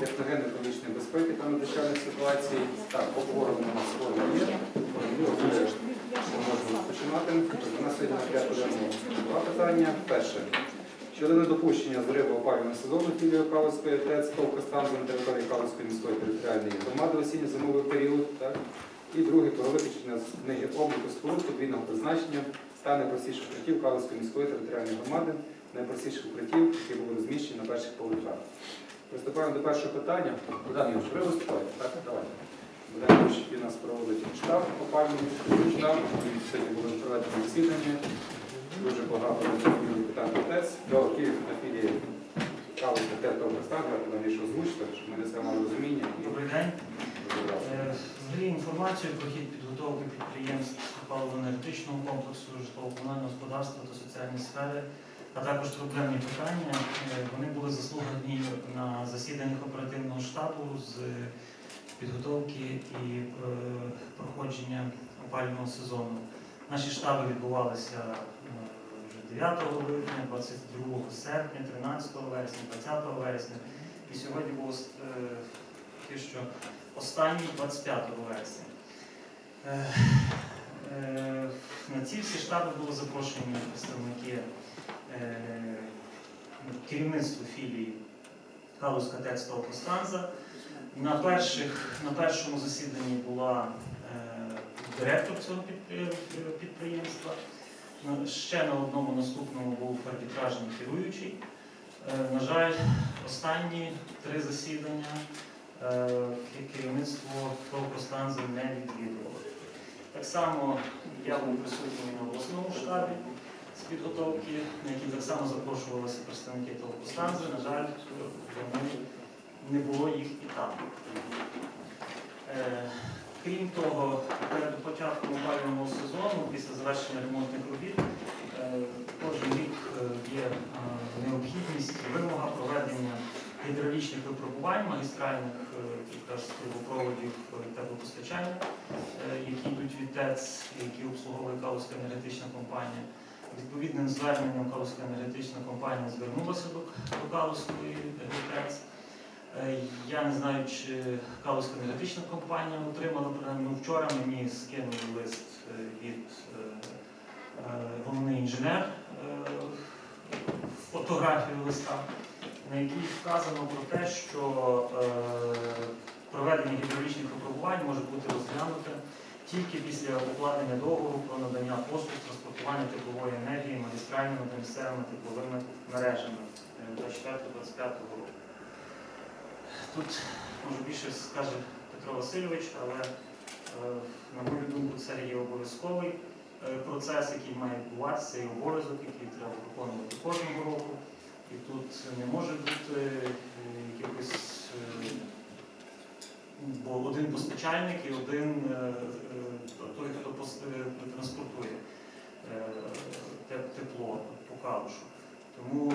техногенно-екологічної безпеки та надзвичайних ситуацій. Так, обговорено на слово є. Можемо розпочинати. У нас сьогодні на порядку два питання. Перше. Щодо недопущення зриву опалювального сезону філії Калицької ТЕЦ станції на території Калицької міської територіальної громади в осінньо-зимовий період. Так? І друге про виключення з книги обліку споруд подвійного призначення та найпростіших укриттів Калицької міської територіальної громади, найпростіших укриттів, які були розміщені на перших поверхах. Приступаємо до першого питання. Богдан Іванович, ви виступаєте? Так, давайте. Богдан Іванович, який у нас проводить штаб опалювальний штаб. Він сьогодні були проведені засідання. Дуже багато питань про ТЕЦ. До Київ на філії ТЕЦ того представлю, навіщо озвучити, щоб ми не мали розуміння. Добрий день. Е, Взагалі інформацію про хід підготовки підприємств паливо-енергетичного комплексу, житлово-комунального господарства та соціальної сфери, а також проблемні питання. е, Вони були заслухані на засіданнях оперативного штабу з підготовки і е, проходження опалювального сезону. Наші штаби відбувалися е, вже 9 липня, 22 серпня, 13 вересня, 20 вересня. І сьогодні було е, таке, що останній 25 вересня. Е, е, На ці всі штаби були запрошені представники е, керівництва філії Галузька текстова Костанза. На, перших, на першому засіданні була е, директор цього підприємства. Ще на одному наступному був арбітражний керуючий. Е, На жаль, останні три засідання керівництво Костанзи не відвідувало. Так само я був присутній на обласному штабі з підготовки, на який так само запрошувалися представники Костанзи. На жаль, не було їх і там. Е, Крім того, перед початком опалювального сезону, після завершення ремонтних робіт, е, кожен рік е, є необхідність вимога проведення гідравлічних випробувань магістральних трубопроводів теплопостачання, які йдуть від ТЕЦ, які обслуговує Калузька енергетична компанія. Відповідним зверненням Калузька енергетична компанія звернулася до, до Калузької е, ТЕЦ. Я не знаю, чи Калузька енергетична компанія отримала, принаймні ну, вчора мені скинули лист е, від е, е, головний інженер фотографію листа, на якій вказано про те, що проведення гідравлічних випробувань може бути розглянуте тільки після укладення договору про надання послуг транспортування теплової енергії магістральними та місцевими тепловими мережами е, 24-25 року. Тут може більше скаже Петро Васильович, але е, на мою думку це є обов'язковий е, процес, який має відбуватися, і обов'язок, який треба виконувати кожного року. І тут не може бути е, якихось е, бо один постачальник і один е, е, той, хто е, транспортує тепло по калушу. Тому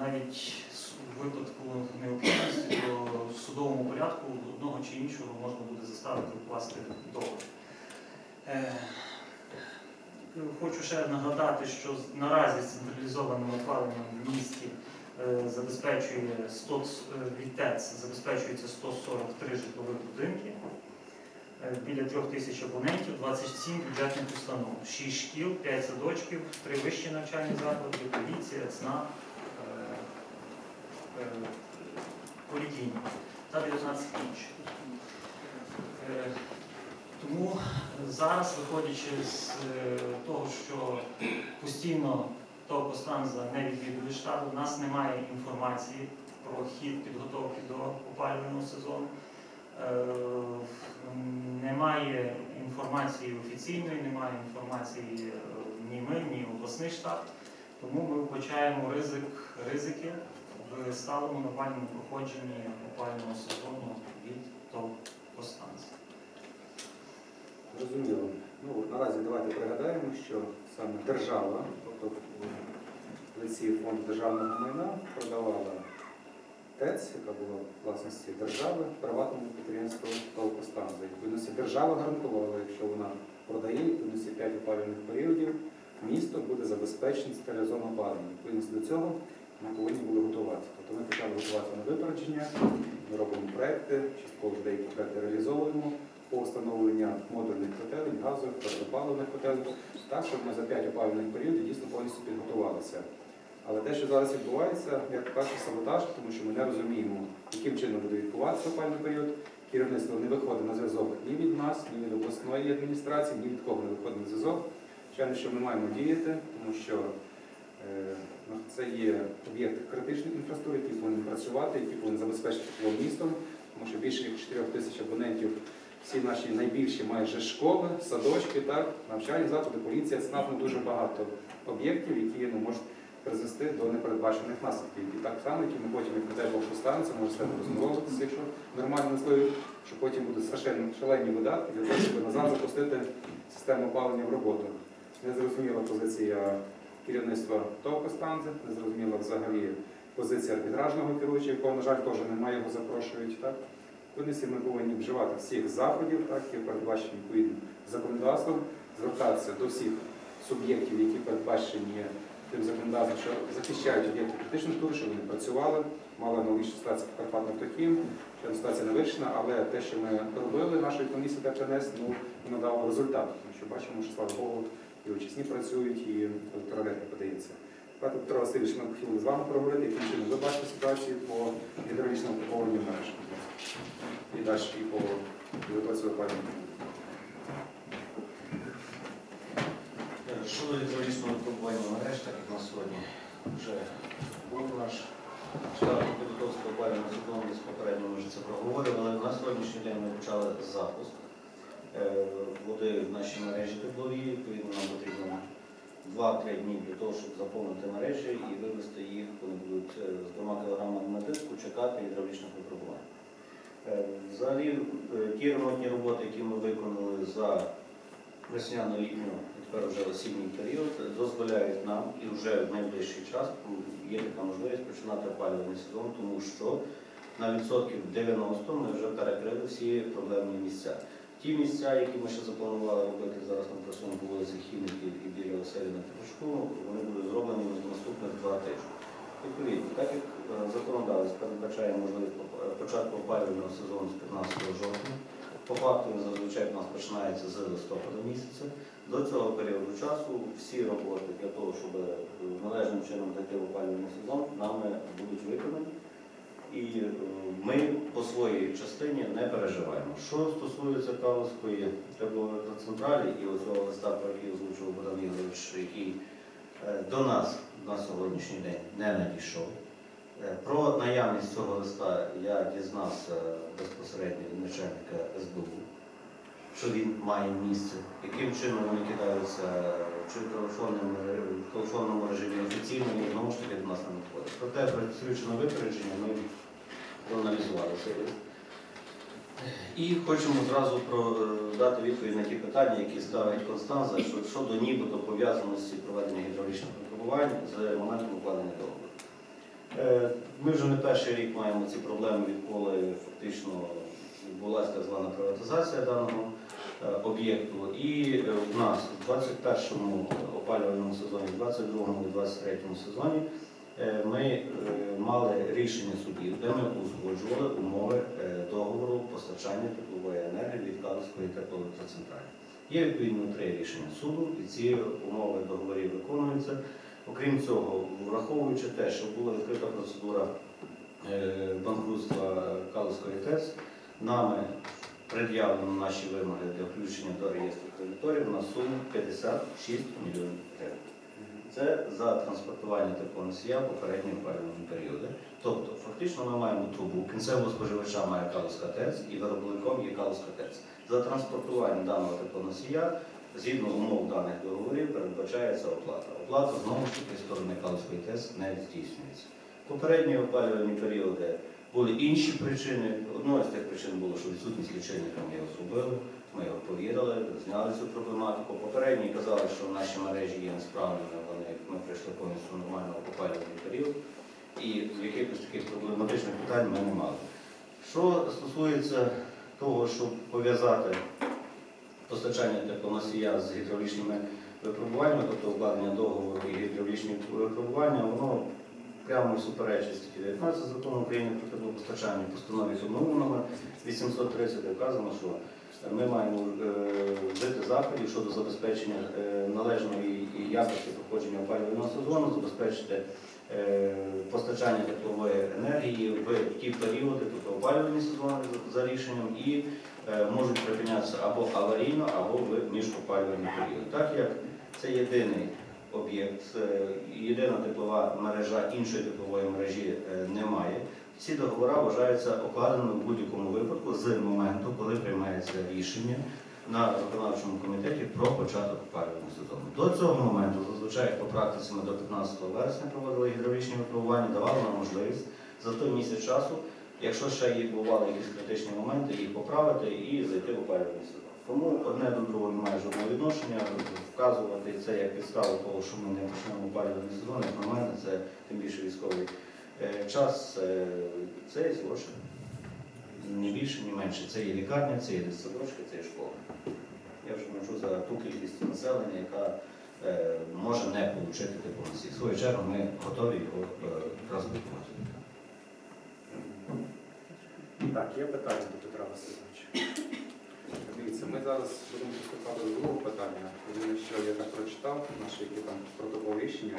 навіть у випадку необхідності в судовому порядку одного чи іншого можна буде заставити вкласти договір. Хочу ще нагадати, що наразі з- централізованим опаленням в місті забезпечує 100, е, від ТЕЦ забезпечується 143 житлових будинки, е, біля 3 тисяч абонентів, 27 бюджетних установ, 6 шкіл, 5 садочків, 3 вищі навчальні заклади, поліція, е, е, та 19 інших. Е, Тому зараз, виходячи з е, того, що постійно ТОВ «Костанза» не відвідує штабу, у нас немає інформації про хід підготовки до опалювального сезону. Е, Немає інформації офіційної, немає інформації е, ні ми, ні обласний штаб. Тому ми вбачаємо ризик, ризики в сталому нормальному проходженні опалювального сезону від ТОВ «Костанза». Зрозуміло. Ну, наразі давайте пригадаємо, що саме держава, тобто лиці фонду державного майна продавала ТЕЦ, яка була в власності держави, приватному підприємству Толкостанза. Відповідності держава гарантувала, якщо вона продає, відповідності 5 опалювальних періодів, місто буде забезпечено централізовано опалення. Відповідності до цього ми повинні були готуватися. Тобто ми почали готуватися на випередження, ми робимо проекти, частково вже деякі проекти реалізовуємо по встановленню модульних котелень, газових, твердопаливних котелень, так, щоб ми за 5 опалювальних періодів дійсно повністю підготувалися. Але те, що зараз відбувається, як кажуть, саботаж, тому що ми не розуміємо, яким чином буде відбуватися опалювальний період. Керівництво не виходить на зв'язок ні від нас, ні від обласної адміністрації, ні від кого не виходить на зв'язок. Звичайно, що ми маємо діяти, тому що е, це є об'єкт критичної інфраструктури, який повинен працювати, який повинен забезпечити містом, тому що більше ніж 4 тисяч абонентів, всі наші найбільші майже школи, садочки, так, навчальні заклади, поліція, ЦНАП, ну, дуже багато об'єктів, які ну, можуть призвести до непередбачених наслідків. І так само, які ми потім, як теж що станеться, може стати розмовитися, якщо нормально наслові, що потім будуть страшенно шалені видатки для того, щоб назад запустити систему опалення в роботу. Незрозуміла позиція керівництва ТОВ Костанзи, незрозуміла взагалі позиція арбітражного керуючого, якого, на жаль, теж немає, його запрошують. Так? Винесі ми повинні вживати всіх заходів, так, які передбачені відповідним законодавством, звертатися до всіх суб'єктів, які передбачені тим законодавством, що захищають об'єкти критичної культури, щоб вони працювали, мали аналогічну ситуацію по Карпатних птахів, ще ситуація не вирішена, але те, що ми робили, нашої комісії ТПНС, ну, надало результату, тому що бачимо, що слава Богу, і очисні працюють, і електроенергія подається. Петро Васильович, ми хотіли з вами проговорити, яким чином ви бачите ситуацію по гідравлічному обслуговуванню мереж. І далі і по підготовці опалення. Е, Щодо гідравлічного випробування мереж, так як у нас сьогодні вже був наш штат підготовки опалювального сезону, з попередньо ми вже це проговорили, але на сьогоднішній день ми почали запуск е, води в нашій мережі тепловій. Відповідно, нам потрібно 2-3 дні для того, щоб заповнити мережі і вивести їх, вони будуть е, з 2 кг на тиску чекати гідравлічних випробувань. Е, Взагалі, ті ремонтні роботи, які ми виконали за весняно-літню, тепер осінній період, дозволяють нам і вже в найближчий час є така можливість починати опалювальний сезон, тому що на відсотків 90 ми вже перекрили всі проблемні місця. Ті місця, які ми ще запланували робити, зараз працюємо по вулиці Хіміків і біля Василіна Типушку, вони будуть зроблені в наступних два тижні. Відповідно, так як е, законодавець передбачає можливість е, початку опалювального сезону з 15 жовтня, по факту зазвичай у нас починається з листопада місяця. До цього періоду часу всі роботи для того, щоб е, належним чином зайти в опалювальний сезон, нами будуть виконані. І е, ми по своїй частині не переживаємо. Що стосується Калузької теплоелектроцентралі і оцього листа, про який озвучував Богдан Ігорович, який е, до нас на сьогоднішній день не надійшов. Про наявність цього листа я дізнався безпосередньо від начальника СБУ, що він має місце, яким чином вони кидаються, чи в телефонному, режимі офіційно, і знову ж таки до нас не надходить. Проте, працюючи на випередження, ми проаналізували лист. І хочемо одразу е, дати відповідь на ті питання, які ставить Констанза що- щодо нібито пов'язаності проведення гідравлічних випробувань з моментом укладення договору. Е, Ми вже не перший рік маємо ці проблеми, відколи фактично відбулася так звана приватизація даного е, об'єкту. І е, в нас в 21-му опалювальному сезоні, в 22-му і 23-му сезоні е, ми мали рішення судів, де ми узгоджували умови договору постачання теплової енергії від Калицької теплоелектроцентралі. Є відповідно три рішення суду, і ці умови договорів виконуються. Окрім цього, враховуючи те, що була відкрита процедура банкрутства Калицької ТЕЦ, нами пред'явлено наші вимоги для включення до реєстру кредиторів на суму 56 мільйонів гривень. Це за транспортування теплоносія попередньої опалювальні періоди. Тобто, фактично ми маємо трубу, кінцевого споживача має Калуська ТЕЦ і виробником є Калуська ТЕЦ. За транспортування даного теплоносія, згідно умов даних договорів, передбачається оплата. Оплата знову ж таки сторони Калуської ТЕЦ не здійснюється. Попередні опалювальні періоди були інші причини. Одною з тих причин було, що відсутність лічильника ми його зробили. Ми його повірили, зняли цю проблематику. Попередні казали, що наші мережі є несправними, вони ми прийшли повністю нормально опалювальний період. І якихось таких проблематичних питань ми не мали. Що стосується того, щоб пов'язати постачання теплоносія з гідравлічними випробуваннями, тобто укладення договору і гідравлічні випробування, воно прямо суперечить статті 19 закону України про теплопостачання постанові Сумову номер 830, де вказано, що ми маємо е, вжити заходів щодо забезпечення е, належної якості проходження опалювального сезону, забезпечити е, постачання теплової енергії в ті періоди, тобто опалювальні сезони за- рішенням, і можуть припинятися або аварійно, або в міжопалювальний період. Так як це єдиний об'єкт, е, єдина теплова мережа іншої теплової мережі е, немає. Ці договори вважаються укладеними в будь-якому випадку з моменту, коли приймається рішення на виконавчому комітеті про початок опалювального сезону. До цього моменту, зазвичай по практиці ми до 15 вересня проводили гідравлічні випробування, давали нам можливість за той місяць часу, якщо ще бували якісь критичні моменти, їх поправити і зайти в опалювальний сезон. Тому одне до другого не має жодного відношення. Вказувати це як підставу того, що ми не почнемо опалювальний сезон, як на мене, це тим більше військовий е, час, е, це є злочин. Ні більше, ні менше. Це є лікарня, це є дитсадочки, це є школа. Я вже мовчу за ту кількість населення, яка е, може не отримати теплоносій. В свою чергу ми готові його е, розблокувати. Так, є питання до Петра Васильовича. Дивіться, ми зараз будемо приступати до другого питання. Єдине, що я так прочитав, наші які там протокол рішення.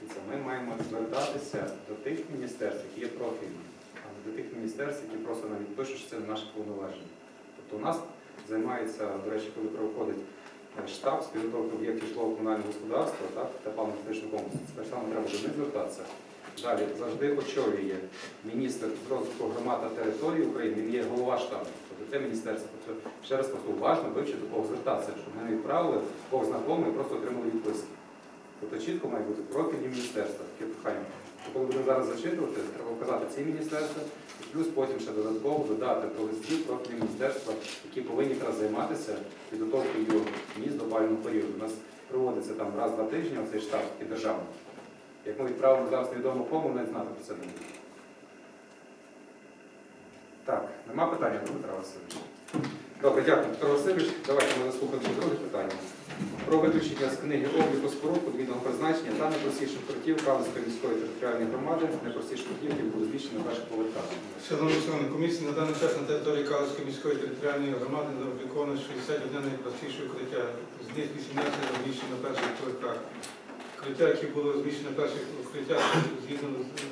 Дивіться, ми маємо звертатися до тих міністерств, які є профільні, а до тих міністерств, які просто навіть пишуть, що це наше повноваження. Тобто у нас займається, до речі, коли проходить е, штаб з підготовки об'єктів житлово-комунального господарства так, та паливно-критичного комплексу, так само треба до них звертатися. Далі завжди очолює міністр розвитку громад та територій України, він є голова штабу. Тобто це міністерство. Тобто, ще раз просто уважно вивчити, до кого звертатися, щоб ми не відправили кого знакомий і просто отримали відписки. Тобто чітко має бути профільні міністерства, таке прохання. То Коли будемо зараз зачитувати, треба вказати ці міністерства, і плюс потім ще додатково додати до листів профільні міністерства, які повинні якраз займатися підготовкою міст до опалювального періоду. У нас проводиться там раз-два тижні оцей штаб такий державний. Як ми відправимо зараз невідомо кому, навіть знати про це не буде. Так, нема питання до Петра Васильовича? Добре, дякую, Петро Васильович. Давайте ми заслухаємо друге питання. Про виключення з книги обліку споруд подвійного призначення та непростіших портів Калицької міської територіальної громади, непростіших портів, які будуть збільшені на перших поверхах. Шановні члени комісії, на даний час на території Калицької міської територіальної громади заобліковано 61 найпростіше укриття, з них 18 розміщені на перших поверхах. Укриття, які були розміщені на перших укриттях, згідно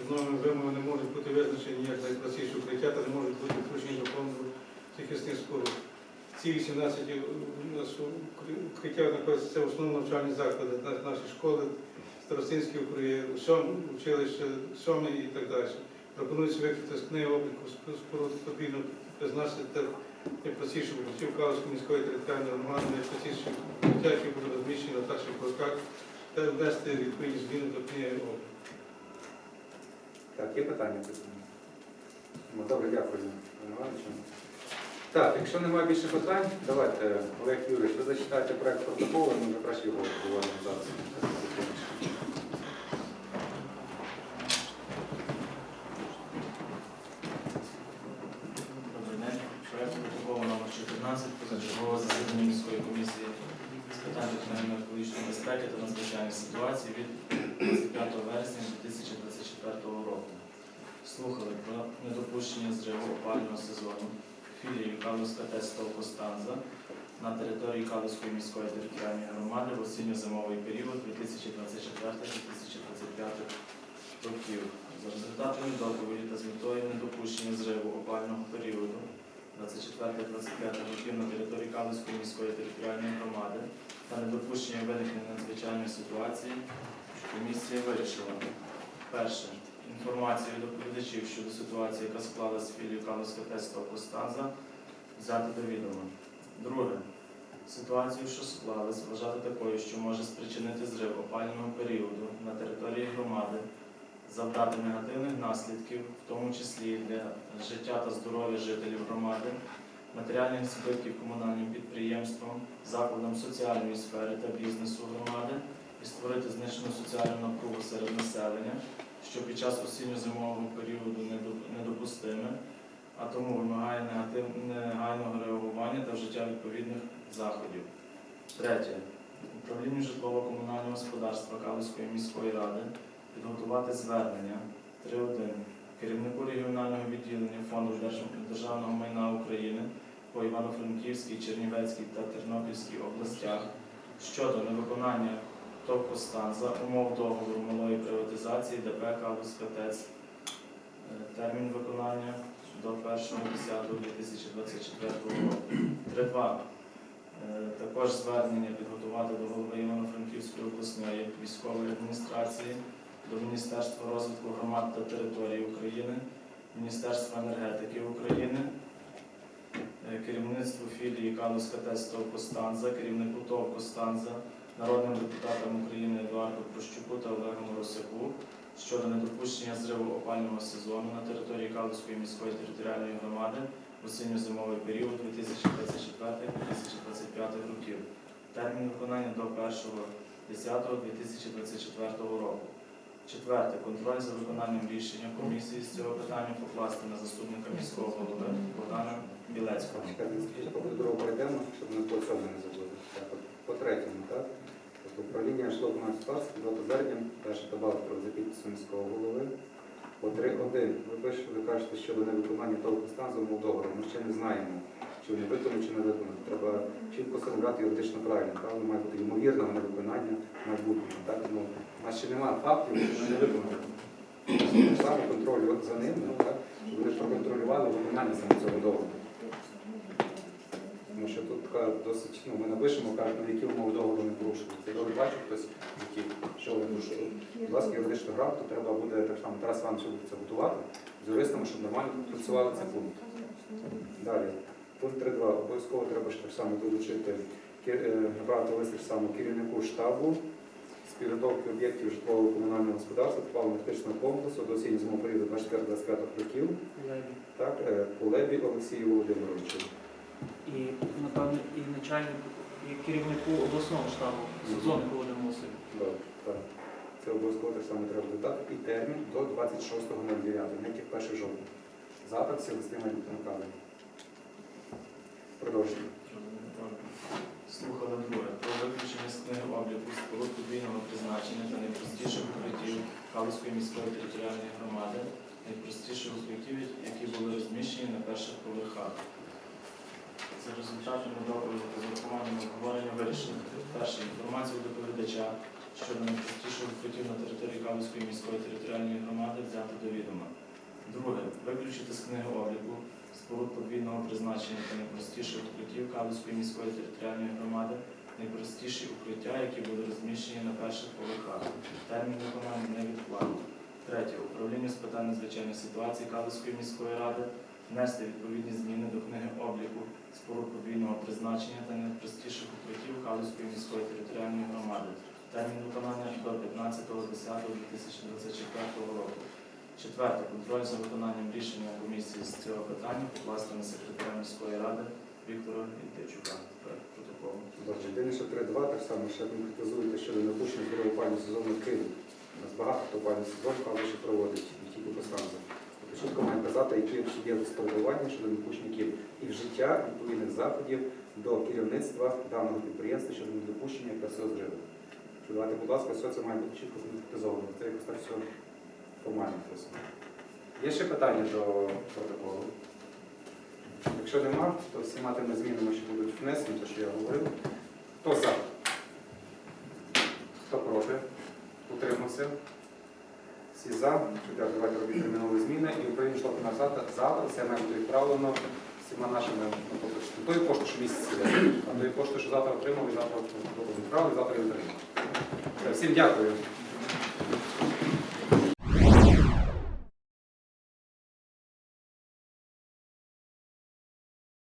з новими вимогами, не можуть бути визначені як найпростіші укриття та не можуть бути включені до фонду захисних споруд. Ці 18 укриття знаходяться це в основному навчальні заклади, на- наші школи, старостинські укриття, сьом- сьомі і так далі. Пропонується виключити з книги обліку споруд потрібно призначити найпростіше укриттів Калицької міської територіальної громади, найпростіші укриття, які будуть розміщені на перших поверхах, та відповідні зміни до книги обліку. Так, є питання? Ну, Добре, дякую. Пане Івановичу. Так, якщо немає більше питань, давайте, Олег Юрійович, ви зачитаєте проект протоколу, ми краще його говоримо зараз. Добрий день. Проект протоколу номер 14 позачергове засідання міської комісії з питань національної екологічної безпеки та надзвичайних ситуацій від 25 вересня 2024 року. Слухали про недопущення зриву опалювального сезону філії Калуська Тестова Костанза на території Калуської міської територіальної громади в осінньо-зимовий період 2024-2025 років. За результатами доповіді та з метою недопущення зриву опального періоду 24-25 років на території Калицької міської територіальної громади та недопущення виникнення надзвичайної ситуації, комісія вирішила. Перше. Інформацію доповідачів щодо ситуації, яка склалась в філії Калицька тестова Костанза, взяти до відома. Друге. Ситуацію, що склалась, вважати такою, що може спричинити зрив опального періоду на території громади, завдати негативних наслідків, в тому числі для життя та здоров'я жителів громади, матеріальних збитків комунальним підприємствам, закладам соціальної сфери та бізнесу громади і створити значну соціальну напругу серед населення, що під час осінньо-зимового періоду недопустиме, а тому вимагає негайного реагування та вжиття відповідних заходів. Третє. Управлінню житлово-комунального господарства Калицької міської ради підготувати звернення 3.1 керівнику регіонального відділення Фонду державного майна України по Івано-Франківській, Чернівецькій та Тернопільській областях щодо невиконання ТОВ «Костанза» умов договору малої приватизації ДП «Калус КТЕЦ». Е, Термін виконання до 1.10.2024 року. 3.2. Е, Також звернення підготувати до голови Івано-Франківської обласної військової адміністрації, до Міністерства розвитку громад та територій України, Міністерства енергетики України, е, керівництву філії Калус КТС ТОВ Костанза, керівнику ТОВ Костанза, народним депутатам України Едуарду Прощуку та Олегу Моросяку щодо недопущення зриву опального сезону на території Калуської міської територіальної громади в осінньо-зимовий період 2024-2025 років. Термін виконання до 1.10.2024 року. Четверте. Контроль за виконанням рішення комісії з цього питання покласти на заступника міського голови Богдана Білецького. Чекайте, перейдемо, щоб ми по цьому не забули. По третьому, так? Управління житлово-комунального господарства звернення, перше добавити про підписом міського голови. По 3.1. Ви пишете, ви кажете, щодо невиконання того стан за умов договору. Ми ще не знаємо, чи вони виконані, чи не виконані. Треба чітко сформулювати юридично правильно. Правильно має бути ймовірного невиконання майбутнього. Так, ну, у нас ще немає фактів, що не виконали. Саме контроль за ними, так, щоб вони проконтролювали виконання саме цього договору. Тому що тут така досить, ну, ми напишемо, кажуть, на які умови договору не порушили. Це добре бачив хтось, які, що вони порушили. Будь ласка, юридичну грамоту треба буде так само Тарас Іванович буде це готувати з юристами, щоб нормально працювали цей пункт. Далі. Пункт 3.2. Обов'язково треба ж так само долучити ке- е, лист само керівнику штабу з підготовки об'єктів житлового комунального господарства паливно-енергетичного комплексу до осінньо зимового періоду 24-25 років. Так, е, Кулебі Олексію Володимировичу. І, напевно, і начальник, і керівнику обласного штабу Сезону Володимиру Васильовичу. Добре, так. Це обов'язково так само треба додати. І термін до 26.09, не тільки 1 жовтня. Запит всі листи мають бути направлені. Продовжуємо. Слухали друге. Про виключення з книги обліку споруд подвійного призначення та найпростіших укриттів Калузької міської територіальної громади, найпростіших укриттів, які були розміщені на перших поверхах. За результатами доповіді та урахуванням обговорення вирішено. Перше. Інформацію доповідача щодо найпростіших укриттів на території Калузької міської територіальної громади взяти до відома. Друге. Виключити з книги обліку споруд подвійного призначення та найпростіших укриттів Калузької міської територіальної громади, найпростіші укриття, які були розміщені на перших поверхах. Термін виконання невідкладно. Третє. Управління з питань надзвичайних ситуацій Калузької міської ради внести відповідні зміни до книги обліку споруд подвійного призначення та найпростіших укриттів Калузької міської територіальної громади. Термін виконання до 15.10.2024 року. Четверте. Контроль за виконанням рішення комісії з цього питання покласти на секретаря міської ради Віктора Ільдичука. Протоколу. Єдине, що 3.2, так само ще конкретизуєте щодо недопущення здорового опального сезону Києві. У нас багато хто опальний сезон, але ще проводить, і тільки постанзи. Тобто чітко має казати, які є розпорядування щодо Києва. І вжиття відповідних заходів до керівництва даного підприємства щодо недопущення якраз зриву. Давайте, будь ласка, все це має бути чітко конкретизовано. Це якось так все формально написано. Є ще питання до протоколу? Якщо нема, то всіма тими змінами, що будуть внесені, то що я говорив. Хто за? Хто проти? Утримався? Всі за. Що давайте робити термінові зміни і Україна йшла назад. завтра. Це має бути відправлено всіма нашими не тої пошти, що місяць іде, а тої кошти, що завтра отримали, завтра відправили, завтра і отримали. Всім дякую.